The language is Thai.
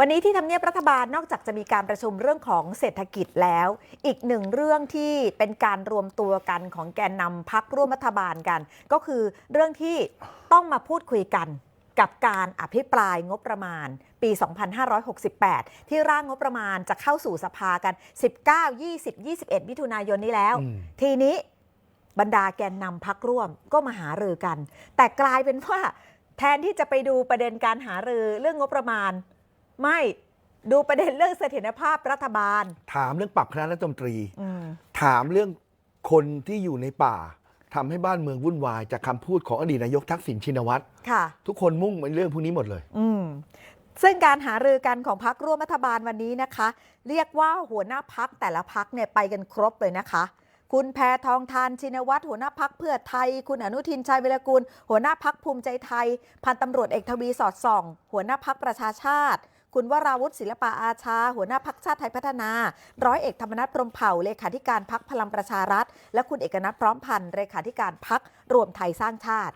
วันนี้ที่ทำเนียบรัฐบาลนอกจากจะมีการประชุมเรื่องของเศรษฐกิจแล้ว อีกหนึ่งเรื่องที่เป็นการรวมตัวกันของแกนนำพักร่วมรัฐบาลกัน ก็คือเรื่องที่ต้องมาพูดคุยกันกับการอภิปรายงบประมาณปี 2568 ที่ร่างงบประมาณจะเข้าสู่สภากัน 19 20 21 มิถุนายนนี้แล้วอืมทีนี้บรรดาแกนนำพักร่วมก็มาหารือกัน แต่กลายเป็นว่าแทนที่จะไปดูประเด็นการหารือเรื่องงบประมาณ ไม่ดูประเด็นเรื่องเสถียรภาพรัฐบาล ถามเรื่องปรับคณะรัฐมนตรี อืม ถามเรื่องคนที่อยู่ในป่าทำให้บ้านเมืองวุ่นวาย จากคำพูดของอดีตนายกทักษิณชินวัตรค่ะ ทุกคนมุ่งไปเรื่องพวกนี้หมดเลย อืม ซึ่งการหารือกันของพักร่วมรัฐบาลวันนี้นะคะ เรียกว่าหัวหน้าพักแต่ละพักเนี่ยไปกันครบเลยนะคะ คุณแพทองทานชินวัตรหัวหน้าพักเพื่อไทย คุณอนุทินชัยเวรกุลหัวหน้าพักภูมิใจไทย พันตำรวจเอกทวีสอดส่อง หัวหน้าพักประชาชาติ คุณวราวุฒิศิลปะอาชา หัวหน้าพักชาติไทยพัฒนา ร้อยเอกธรรมนัฐพรหมเผ่าเลขาธิการพักพลังประชารัฐ และคุณเอกนัทพร้อมพันธ์เลขาธิการพักรวมไทยสร้างชาติ